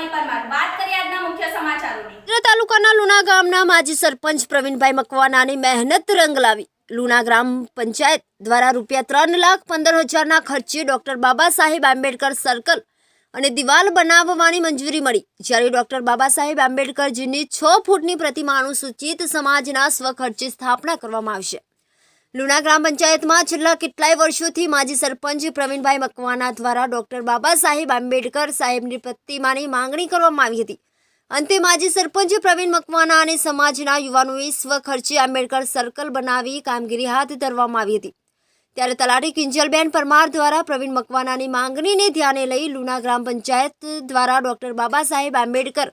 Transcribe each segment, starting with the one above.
કૃપાલી પરમાર. વાત કરીએ આજના મુખ્ય સમાચારોની. તાલુકાના લુણા ગામના માજી સરપંચ પ્રવીણભાઈ મકવાનાની મહેનત રંગ લાવી. લુણા ગ્રામ પંચાયત દ્વારા રૂપિયા ત્રણ લાખ પંદર હજારના ખર્ચે ડોક્ટર બાબા સાહેબ આંબેડકર સર્કલ અને દિવાલ બનાવવાની મંજૂરી મળી. જ્યારે ડોક્ટર બાબા સાહેબ આંબેડકરજીની છ ફૂટની પ્રતિમાનું સૂચિત સમાજના સ્વખર્ચે સ્થાપના કરવામાં આવશે. લુણા ગ્રામ પંચાયતમાં છેલ્લા કેટલાય વર્ષોથી માજી સરપંચ પ્રવીણભાઈ મકવાના દ્વારા ડોક્ટર બાબા સાહેબ આંબેડકર સાહેબની પ્રતિમાની માંગણી કરવામાં આવી હતી. અંતે માજી સરપંચ પ્રવીણ મકવાના અને સમાજના યુવાનોએ સ્વખર્ચે આંબેડકર સર્કલ બનાવી કામગીરી હાથ ધરવામાં આવી હતી. ત્યારે તલાટી કિંજલબેન પરમાર દ્વારા પ્રવીણ મકવાનાની માંગણીને ધ્યાને લઈ લુણા ગ્રામ પંચાયત દ્વારા ડોક્ટર બાબા સાહેબ આંબેડકર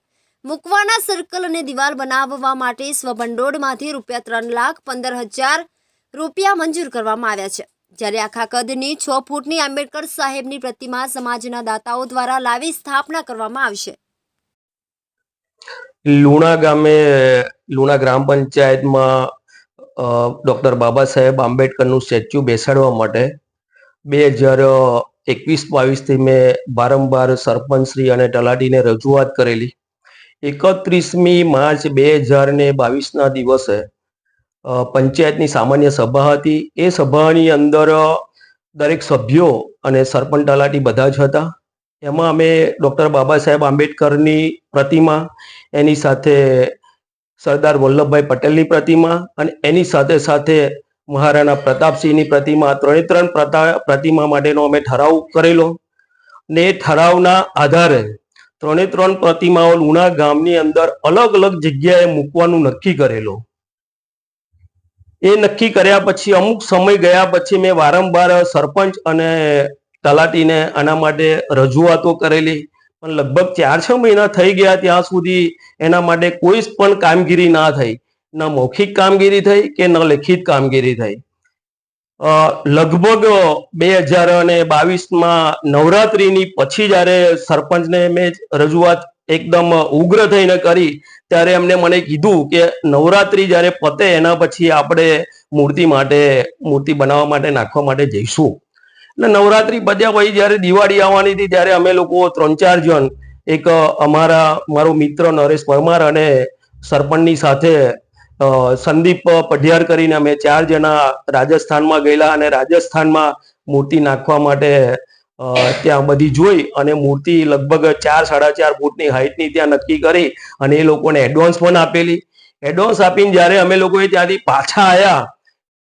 મુકવાના સર્કલ અને દિવાલ બનાવવા માટે સ્વભંડોળમાંથી રૂપિયા ત્રણ લાખ પંદર હજાર રૂપિયા મંજૂર કરવામાં આવ્યા છે. જ્યારે આખા કદની છ ફૂટની આંબેડકર સાહેબની પ્રતિમા સમાજના દાતાઓ દ્વારા લાવી સ્થાપના કરવામાં આવશે લુણા ગામે, લુણા ગ્રામ પંચાયતમાં ડૉક્ટર બાબા સાહેબ આંબેડકરનું સ્ટેચ્યુ બેસાડવા માટે બે હજાર એકવીસ બાવીસથી મેં વારંવાર સરપંચશ્રી અને તલાટીને રજૂઆત કરેલી. એકત્રીસમી માર્ચ બે હજાર ને બાવીસના દિવસે પંચાયતની સામાન્ય સભા હતી. એ સભાની અંદર દરેક સભ્યો અને સરપંચ તલાટી બધા જ હતા. એમાં અમે ડૉક્ટર બાબા સાહેબ આંબેડકરની પ્રતિમા, એની સાથે સરદાર વલ્લભભાઈ પટેલની પ્રતિમા અને એની સાથે સાથે મહારાણા પ્રતાપસિંહની પ્રતિમા ત્રણે ત્રણ પ્રતા- પ્રતિમા માટેનો અમે ઠરાવ કરેલો. ને એ ઠરાવના આધારે ત્રણે ત્રણ પ્રતિમાઓ લુણા ગામની અંદર અલગ અલગ જગ્યાએ મૂકવાનું નક્કી કરેલું. એ નક્કી કર્યા પછી, અમુક સમય ગયા પછી મેં વારંવાર સરપંચ અને તલાટીને આના માટે રજૂઆતો કરેલી. પણ લગભગ ચાર છ મહિના થઈ ગયા ત્યાં સુધી એના માટે કોઈ પણ કામગીરી ના થઈ. ન મૌખિક કામગીરી થઈ કે ન લેખિત કામગીરી થઈ. લગભગ બે હજાર અને બાવીસમાં નવરાત્રિની પછી જ્યારે સરપંચને મેં રજૂઆત એકદમ ઉગ્ર થઈને કરી, ત્યારે એમને મને કીધું કે નવરાત્રી જ્યારે પતે, એના પછી આપણે મૂર્તિ માટે, મૂર્તિ બનાવવા માટે, નાખવા માટે જઈશું. એટલે નવરાત્રી પત્યા પછી જ્યારે દિવાળી આવવાની હતી, ત્યારે અમે લોકો ત્રણ ચાર જણ, એક અમારા, મારો મિત્ર નરેશ પરમાર અને સરપંચની સાથે સંદીપ પઢિયાર કરીને અમે ચાર જણા રાજસ્થાનમાં ગયેલા અને રાજસ્થાનમાં મૂર્તિ નાખવા માટે ત્યાં બધી જોઈ અને મૂર્તિ લગભગ ચાર, સાડા ચાર ફૂટની હાઇટની ત્યાં નક્કી કરી અને એ લોકોને એડવાન્સ પણ આપેલી. એડવાન્સ આપીને જ્યારે અમે લોકોએ ત્યાંથી પાછા આવ્યા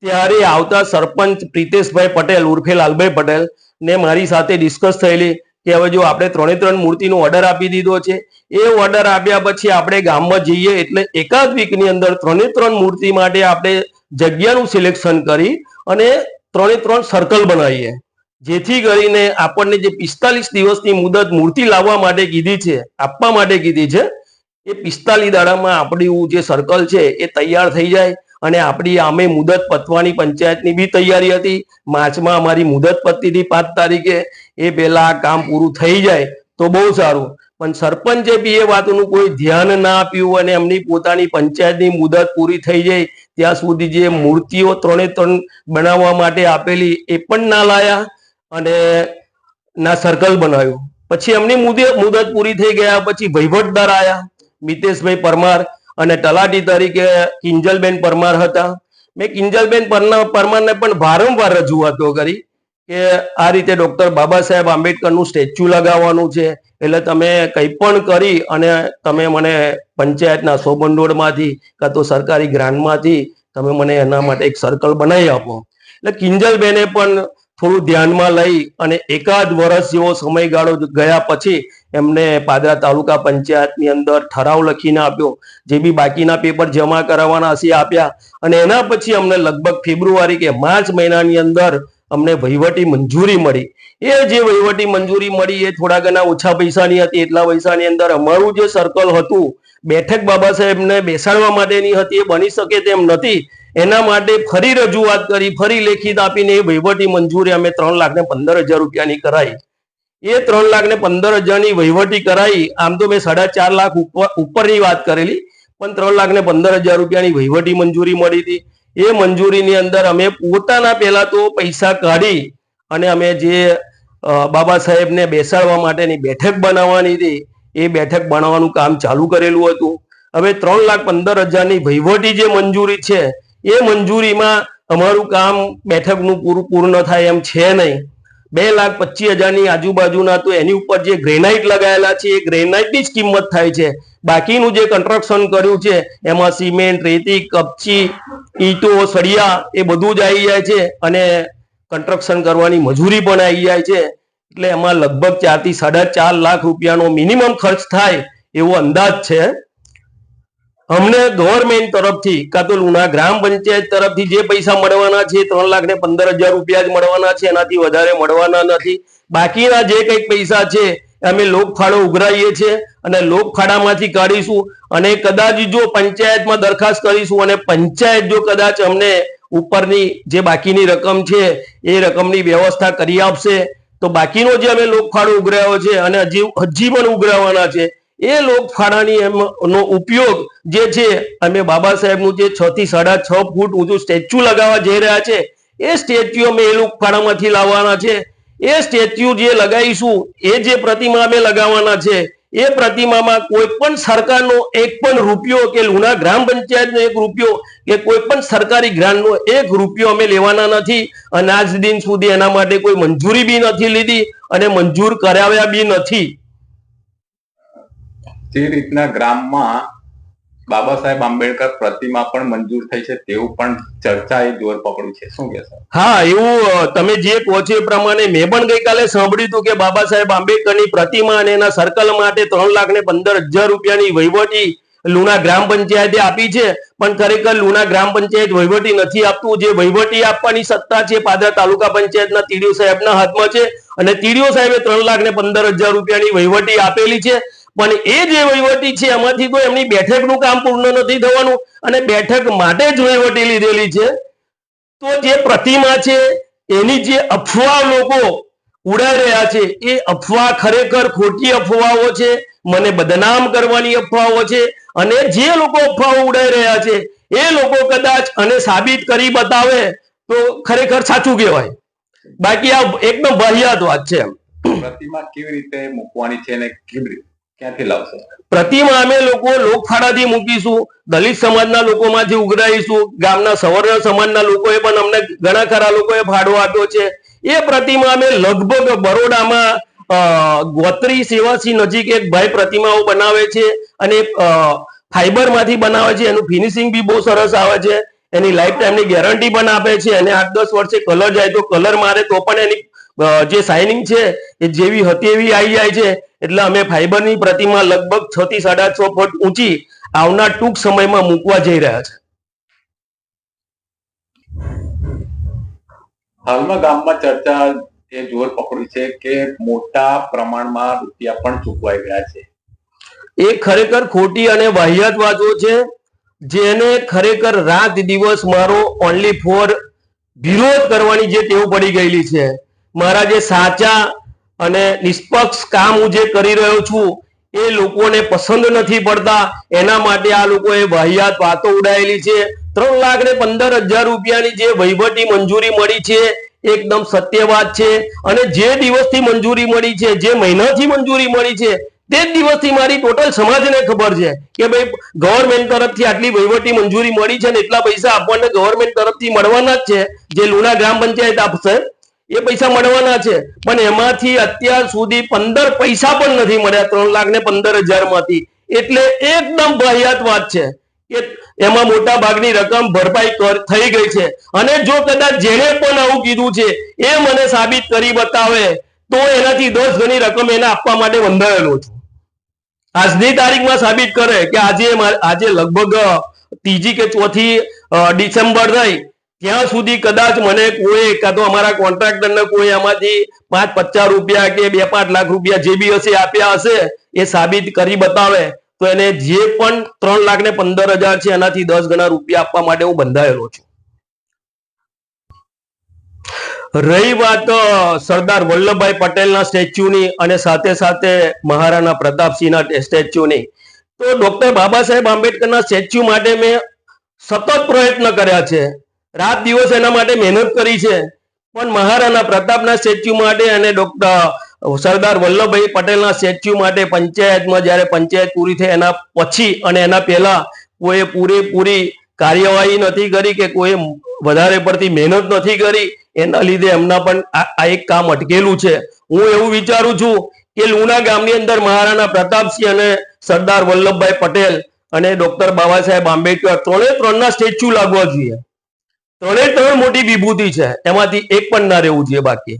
ત્યારે આવતા સરપંચ પ્રિતેશભાઈ પટેલ, ઉર્ફે લાલભાઈ પટેલ ને મારી સાથે ડિસ્કસ થયેલી કે હવે જો આપણે ત્રણે ત્રણ મૂર્તિનો ઓર્ડર આપી દીધો છે, એ ઓર્ડર આપ્યા પછી આપણે ગામમાં જઈએ એટલે એકાદ વીકની અંદર ત્રણે ત્રણ મૂર્તિ માટે આપણે જગ્યાનું સિલેક્શન કરી અને ત્રણે ત્રણ સર્કલ બનાવીએ. જેથી કરીને આપણને જે પિસ્તાલીસ દિવસની મુદત મૂર્તિ લાવવા માટે કીધી છે, આપવા માટે કીધી છે, એ પિસ્તાલીસ દાડામાં આપણું જે સર્કલ છે, એ તૈયાર થઈ જાય અને આપણી આમે મુદત પતવાની પંચાયતની બી તૈયારી હતી. માર્ચમાં અમારી મુદત પતતી હતી પાંચ તારીખે, એ પહેલા કામ પૂરું થઈ જાય તો બહુ સારું. પણ સરપંચે બી એ વાતનું કોઈ ધ્યાન ના આપ્યું અને એમની પોતાની પંચાયતની મુદત પૂરી થઈ જાય, ત્યાં સુધી જે મૂર્તિઓ ત્રણે ત્રણ બનાવવા માટે આપેલી એ પણ ના લાયા. અને ના સર્કલ બનાવ્યું. પછી એમની મુદત મુદત પૂરી થઈ ગયા, પછી વહીવટદાર આવ્યા મિતેશભાઈ પરમાર અને તલાટી તરીકે કિંજલબેન પરમાર હતા. મેં કિંજલબેન પરમારને પણ વારંવાર રજૂઆતો કરી કે આ રીતે ડોક્ટર બાબા સાહેબ આંબેડકરનું સ્ટેચ્યુ લગાવવાનું છે. એટલે તમે કંઈ પણ કરી અને તમે મને પંચાયતના સોબંડોળમાંથી કાં તો સરકારી ગ્રાન્ટમાંથી તમે મને એના માટે એક સર્કલ બનાવી આપો. એટલે કિંજલબેને પણ થોડું ધ્યાનમાં લઈ અને એકાદ વર્ષ જેવો સમયગાળો ગયા પછી એમને પાદરા તાલુકા પંચાયતની અંદર ઠરાવ લખીને આપ્યો. જે બી બાકીના પેપર જમા કરાવવાના હશે આપ્યા. અને એના પછી અમને લગભગ ફેબ્રુઆરી કે માર્ચ મહિનાની અંદર અમને વહીવટી મંજૂરી મળી. એ જે વહીવટી મંજૂરી મળી એ થોડા ઘણા ઓછા પૈસાની હતી. એટલા પૈસાની અંદર અમારું જે સર્કલ હતું, બેઠક બાબા સાહેબને બેસાડવા માટેની હતી એ બની શકે તેમ નથી. એના માટે ફરી રજૂઆત કરી, ફરી લેખિત આપીને એ વહીવટી મંજૂરી અમે ત્રણ લાખ ને પંદર હજાર રૂપિયાની કરાઈ. એ ત્રણ લાખ ને પંદર હજારની વહીવટી કરાઈ. આમ તો મેં સાડા ચાર લાખ ઉપર, ઉપરની વાત કરેલી, પણ ત્રણ લાખ ને પંદર હજાર રૂપિયાની વહીવટી મંજૂરી મળી હતી. એ મંજૂરીની અંદર અમે પોતાના પહેલા તો પૈસા કાઢી અને અમે જે બાબા સાહેબને બેસાડવા માટેની બેઠક બનાવવાની હતી, એ બેઠક બનાવવાનું કામ ચાલુ કરેલું હતું. હવે ત્રણ લાખ પંદર હજારની વહીવટી જે મંજૂરી છે એ મંજૂરીમાં અમારું કામ બેઠકનું પૂરું પૂર્ણ થાય એમ છે નહીં. બે લાખ પચીસ હજારની આજુબાજુના તો એની ઉપર જે ગ્રેનાઇટ લગાયેલા છે, એ ગ્રેનાઇટની જ કિંમત થાય છે. બાકીનું જે કન્સ્ટ્રક્શન કર્યું છે, એમાં સિમેન્ટ, રેતી, કપચી, ઈંટો, સળિયા, એ બધું જ આવી જાય છે અને કન્સ્ટ્રક્શન કરવાની મજૂરી પણ આવી જાય છે. એટલે એમાં લગભગ ચારથી સાડા ચાર લાખ રૂપિયાનો મિનિમમ ખર્ચ થાય એવો અંદાજ છે. અમને ગવર્મેન્ટ તરફથી કાં તો લુણા ગ્રામ પંચાયત તરફથી જે પૈસા મળવાના છે, ત્રણ લાખ ને પંદર હજાર રૂપિયા જ મળવાના છે, એનાથી વધારે મળવાના નથી. બાકીના જે કંઈક પૈસા છે, અમે લોકફાળો ઉઘરાઈએ છીએ અને લોકફાળામાંથી કાઢીશું અને કદાચ જો પંચાયતમાં દરખાસ્ત કરીશું અને પંચાયત જો કદાચ અમને ઉપરની જે બાકીની રકમ છે, એ રકમની વ્યવસ્થા કરી આપશે, તો બાકીનો જે અમે લોકફાળો ઉઘરાયો છે અને હજી હજી પણ ઉઘરાવવાના છે એ લોકફાળાની એમ નો ઉપયોગ જે છે, અમે બાબા સાહેબનું જે છ થી સાડા છ ફૂટ ઊંચું સ્ટેચ્યુ લગાવવા જઈ રહ્યા છે, એ સ્ટેચ્યુ અમે એ લોકફાળામાંથી લાવવાના છે. એ સ્ટેચ્યુ જે લગાવીશું, એ જે પ્રતિમા અમે લગાવવાના છે, એ પ્રતિમામાં કોઈ પણ સરકારનો એક પણ રૂપિયો કે લુણા ગ્રામ પંચાયતનો એક રૂપિયો કે કોઈ પણ સરકારી ગ્રાન્ટનો એક રૂપિયો અમે લેવાના નથી અને આજ દિન સુધી એના માટે કોઈ મંજૂરી બી નથી લીધી અને મંજૂર કરાવ્યા બી નથી. જે રીતના ગ્રામમાં બાબા સાહેબ આંબેડકર પ્રતિમા પણ મંજૂર થઈ છે, તેવું પણ ચર્ચાએ જોર પકડ્યું છે. શું કે હા, એવું તમે જે કહો છો એ પ્રમાણે મેં પણ ગઈકાલે સાંભળ્યું હતું કે બાબા સાહેબ આંબેડકરની પ્રતિમા અને એના સર્કલ માટે ત્રણ લાખ ને પંદર હજાર રૂપિયાની વહીવટી લુણા ગ્રામ પંચાયતે આપી છે. પણ ખરેખર લુણા ગ્રામ પંચાયત વહીવટી નથી આપતું. જે વહીવટી આપવાની સત્તા છે પાદરા તાલુકા પંચાયતના તીડીઓ સાહેબના હાથમાં છે. અને તીડીઓ સાહેબે ત્રણ લાખ ને પંદર હજાર રૂપિયાની વહીવટી આપેલી છે. પણ એ જે વહીવટી છે, એમાંથી તો એમની બેઠકનું કામ પૂર્ણ નથી થવાનું અને બેઠક માટે જ વહીવટી લીધેલી છે. તો જે પ્રતિમા છે, એની જે અફવા લોકો ઉડાઈ રહ્યા છે, એ અફવા ખરેખર ખોટી અફવાઓ છે, મને બદનામ કરવાની અફવાઓ છે અને જે લોકો અફવાઓ ઉડાઈ રહ્યા છે, એ લોકો કદાચ અને સાબિત કરી બતાવે તો ખરેખર સાચું કહેવાય. બાકી આ એકદમ વાહિયાત વાત છે પ્રતિમા કેવી રીતે મૂકવાની છે અને કેવી રીતે? ક્યાંથી લાવશો? પ્રતિમા અમે લોકો લોકફાળાથી મૂકીશું. દલિત સમાજના લોકોમાંથી ઉઘરાઈશું ગામના સવર્ણ સમાજના લોકોએ પણ અમને ઘણા ખરા લોકોએ ફાળો આપ્યો છે. એ પ્રતિમા અમે લગભગ બરોડામાં ગોત્રી સેવાસી નજીક એક ભાઈ પ્રતિમાઓ બનાવે છે અને ફાઈબરમાંથી બનાવે છે. એનું ફિનિશિંગ બી બહુ સરસ આવે છે. એની લાઈફ ટાઈમની ગેરંટી પણ આપે છે. અને આઠ દસ વર્ષે કલર જાય તો કલર મારે તો પણ એની જે શાઇનિંગ છે એ જેવી હતી એવી આવી જાય છે. એટલે અમે ફાઈબરની પ્રતિમા લગભગ છ થી સાડા છ ફૂટ ઊંચી આવનાર ટૂંક સમયમાં મૂકવા જઈ રહ્યા છે. હાલમાં ગામમાં ચર્ચા એ જોર પકડ્યું છે કે મોટા પ્રમાણમાં રૂપિયા પણ ચૂકવાઈ ગયા છે. એ ખરેખર ખોટી અને વાહિયાત વાતો છે. જેને ખરેખર રાત દિવસ મારો ઓનલી ફોર વિરોધ કરવાની જે ટેવ પડી ગયેલી છે. મારા જે સાચા અને નિષ્પક્ષ કામ હું જે કરી રહ્યો છું, એ લોકોને પસંદ નથી પડતા. એના માટે આ લોકોએ વાહિયાત વાતો ઉડાયેલી છે. ત્રણ લાખ ને પંદર હજાર રૂપિયાની જે વહીવટી મંજૂરી મળી છે, એકદમ સત્ય છે. અને જે દિવસથી મંજૂરી મળી છે, જે મહિનાથી મંજૂરી મળી છે, તે જ દિવસથી મારી ટોટલ સમાજને ખબર છે કે ભાઈ, ગવર્મેન્ટ તરફથી આટલી વહીવટી મંજૂરી મળી છે ને એટલા પૈસા આપણને ગવર્મેન્ટ તરફથી મળવાના જ છે. જે લુણા ગ્રામ પંચાયત આપશે એ પૈસા મળવાના છે. પણ એમાંથી અત્યાર સુધી પંદર પૈસા પણ નથી મળ્યા. ત્રણ લાખ ને પંદર હજારમાંથી એટલે એકદમ વાહિયાત વાત છે કે એમાં મોટા ભાગની રકમ ભરપાઈ થઈ ગઈ છે. અને જો કદાચ જેણે પણ આવું કીધું છે, એ મને સાબિત કરી બતાવે, તો એનાથી દસ ગણી રકમ એને આપવા માટે બંધાયેલો છું. આજની તારીખમાં સાબિત કરે કે આજે આજે લગભગ ત્રીજી કે ચોથી ડિસેમ્બર થઈ. ત્યાં સુધી કદાચ મને કોઈ કાં તો અમારા કોન્ટ્રાક્ટરને કોઈ આમાંથી પાંચ પચાસ રૂપિયા કે બે પાંચ લાખ રૂપિયા જે બી હશે આપ્યા હશે, એ સાબિત કરી બતાવે, તો એને જે પણ ત્રણ લાખ ને પંદર હજાર છે એનાથી દસ ગણા રૂપિયા આપવા માટે હું બંધાયેલો છું. રહી વાત સરદાર વલ્લભભાઈ પટેલના સ્ટેચ્યુની અને સાથે સાથે મહારાણા પ્રતાપસિંહના સ્ટેચ્યુની. તો ડોક્ટર બાબા સાહેબ આંબેડકરના સ્ટેચ્યુ માટે મેં સતત પ્રયત્ન કર્યા છે. રાત દિવસ એના માટે મહેનત કરી છે. પણ મહારાણા પ્રતાપના સ્ટેચ્યુ માટે અને ડોક્ટર સરદાર વલ્લભભાઈ પટેલના સ્ટેચ્યુ માટે પંચાયતમાં જ્યારે પંચાયત પૂરી થઈ એના પછી અને એના પહેલા કોઈ પૂરેપૂરી કાર્યવાહી નથી કરી કે કોઈ વધારે પડતી મહેનત નથી કરી, એના લીધે એમના પણ આ આ એક કામ અટકેલું છે. હું એવું વિચારું છું કે લુણા ગામની અંદર મહારાણા પ્રતાપસિંહ અને સરદાર વલ્લભભાઈ પટેલ અને ડોક્ટર બાબા સાહેબ આંબેડકર ત્રણે ત્રણના સ્ટેચ્યુ લાગવા જોઈએ. ત્રણે ત્રણ મોટી વિભૂતિ છે. એમાંથી એક પણ ના રહેવું જોઈએ બાકી.